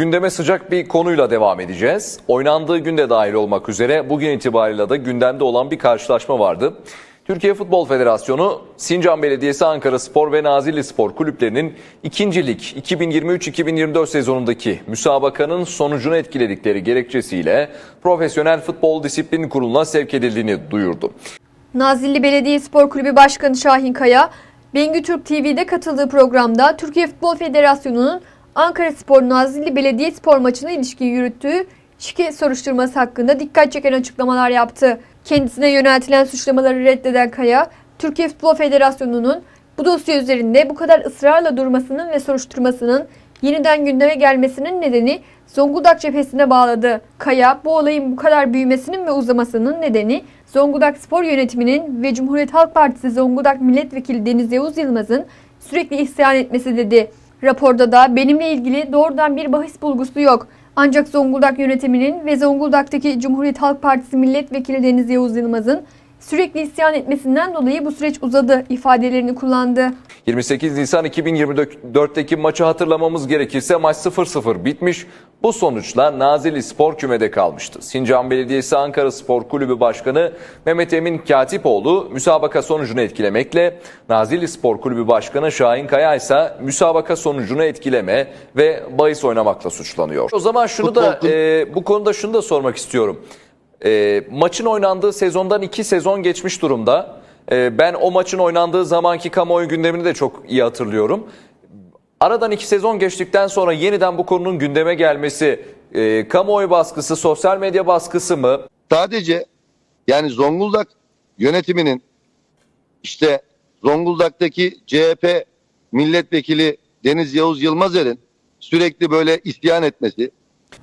Gündeme sıcak bir konuyla devam edeceğiz. Oynandığı günde dahil olmak üzere bugün itibariyle de gündemde olan bir karşılaşma vardı. Türkiye Futbol Federasyonu, Sincan Belediyesi Ankara Spor ve Nazilli Spor kulüplerinin ikincilik 2023-2024 sezonundaki müsabakanın sonucunu etkiledikleri gerekçesiyle Profesyonel Futbol Disiplin Kurulu'na sevk edildiğini duyurdu. Nazilli Belediye Spor Kulübü Başkanı Şahin Kaya, Bengü Türk TV'de katıldığı programda Türkiye Futbol Federasyonu'nun Ankara Spor Nazilli Belediye Spor maçına ilişkin yürüttüğü şike soruşturması hakkında dikkat çeken açıklamalar yaptı. Kendisine yöneltilen suçlamaları reddeden Kaya, Türkiye Futbol Federasyonu'nun bu dosya üzerinde bu kadar ısrarla durmasının ve soruşturmasının yeniden gündeme gelmesinin nedeni Zonguldak cephesine bağladı. Kaya bu olayın bu kadar büyümesinin ve uzamasının nedeni Zonguldak Spor Yönetimi'nin ve Cumhuriyet Halk Partisi Zonguldak Milletvekili Deniz Yavuz Yılmaz'ın sürekli isyan etmesi dedi. Raporda da benimle ilgili doğrudan bir bahis bulgusu yok. Ancak Zonguldak yönetiminin ve Zonguldak'taki Cumhuriyet Halk Partisi Milletvekili Deniz Yavuz Yılmaz'ın sürekli isyan etmesinden dolayı bu süreç uzadı ifadelerini kullandı. 28 Nisan 2024'teki maçı hatırlamamız gerekirse maç 0-0 bitmiş. Bu sonuçla Nazilli Spor kümede kalmıştı. Sincan Belediyesi Ankara Spor Kulübü Başkanı Mehmet Emin Katipoğlu müsabaka sonucunu etkilemekle Nazilli Spor Kulübü Başkanı Şahin Kaya ise müsabaka sonucunu etkileme ve bahis oynamakla suçlanıyor. O zaman şunu da e, bu konuda şunu da sormak istiyorum. E, maçın oynandığı sezondan iki sezon geçmiş durumda. E, ben o maçın oynandığı zamanki kamuoyu gündemini de çok iyi hatırlıyorum. Aradan iki sezon geçtikten sonra yeniden bu konunun gündeme gelmesi, e, kamuoyu baskısı, sosyal medya baskısı mı? Sadece yani Zonguldak yönetiminin işte Zonguldak'taki CHP milletvekili Deniz Yavuz Yılmazer'in sürekli böyle isyan etmesi,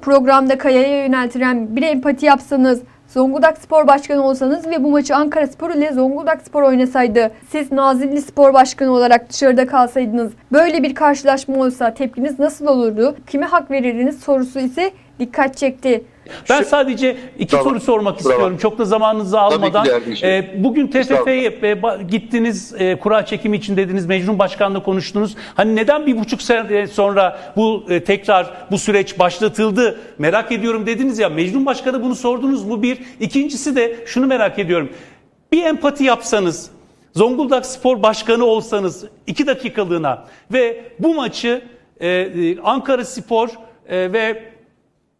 Programda Kaya'ya yöneltilen bir empati yapsanız, Zonguldak Spor Başkanı olsanız ve bu maçı Ankara Spor ile Zonguldak Spor oynasaydı, siz Nazilli Spor Başkanı olarak dışarıda kalsaydınız, böyle bir karşılaşma olsa tepkiniz nasıl olurdu? Kime hak verirdiniz sorusu ise dikkat çekti. Ben sadece iki Tamam. soru sormak Bravo. istiyorum. Çok da zamanınızı almadan. şey. Ee, bugün TFF'ye e, gittiniz, e, kura çekimi için dediniz, Mecnun Başkan'la konuştunuz. Hani neden bir buçuk sene sonra bu e, tekrar bu süreç başlatıldı merak ediyorum dediniz ya. Mecnun Başkan'a bunu sordunuz mu bir? İkincisi de şunu merak ediyorum. Bir empati yapsanız, Zonguldak Spor Başkanı olsanız iki dakikalığına ve bu maçı e, e, Ankara Spor e, ve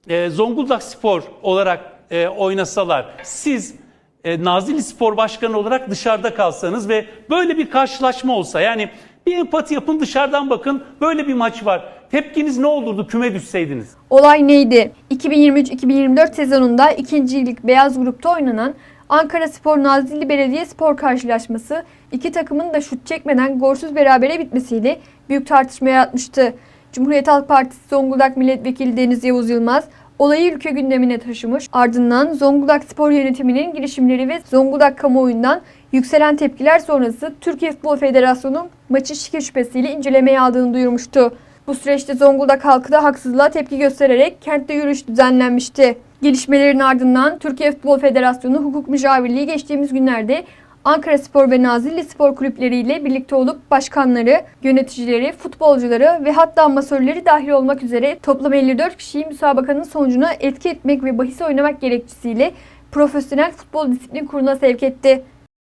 e, Zonguldak Spor olarak e, oynasalar, siz e, Nazilli Spor Başkanı olarak dışarıda kalsanız ve böyle bir karşılaşma olsa, yani bir empati yapın dışarıdan bakın, böyle bir maç var. Tepkiniz ne olurdu küme düşseydiniz? Olay neydi? 2023-2024 sezonunda ikincilik beyaz grupta oynanan Ankara Spor Nazilli Belediye Spor karşılaşması iki takımın da şut çekmeden golsüz berabere bitmesiyle büyük tartışma yaratmıştı. Cumhuriyet Halk Partisi Zonguldak Milletvekili Deniz Yavuz Yılmaz olayı ülke gündemine taşımış. Ardından Zonguldak Spor Yönetimi'nin girişimleri ve Zonguldak kamuoyundan yükselen tepkiler sonrası Türkiye Futbol Federasyonu maçı şike şüphesiyle incelemeye aldığını duyurmuştu. Bu süreçte Zonguldak halkı da haksızlığa tepki göstererek kentte yürüyüş düzenlenmişti. Gelişmelerin ardından Türkiye Futbol Federasyonu Hukuk Müşavirliği geçtiğimiz günlerde Ankara Spor ve Nazilli Spor kulüpleriyle birlikte olup başkanları, yöneticileri, futbolcuları ve hatta amatörleri dahil olmak üzere toplam 54 kişiyi müsabakanın sonucuna etki etmek ve bahis oynamak gerekçesiyle Profesyonel Futbol Disiplin Kurulu'na sevk etti.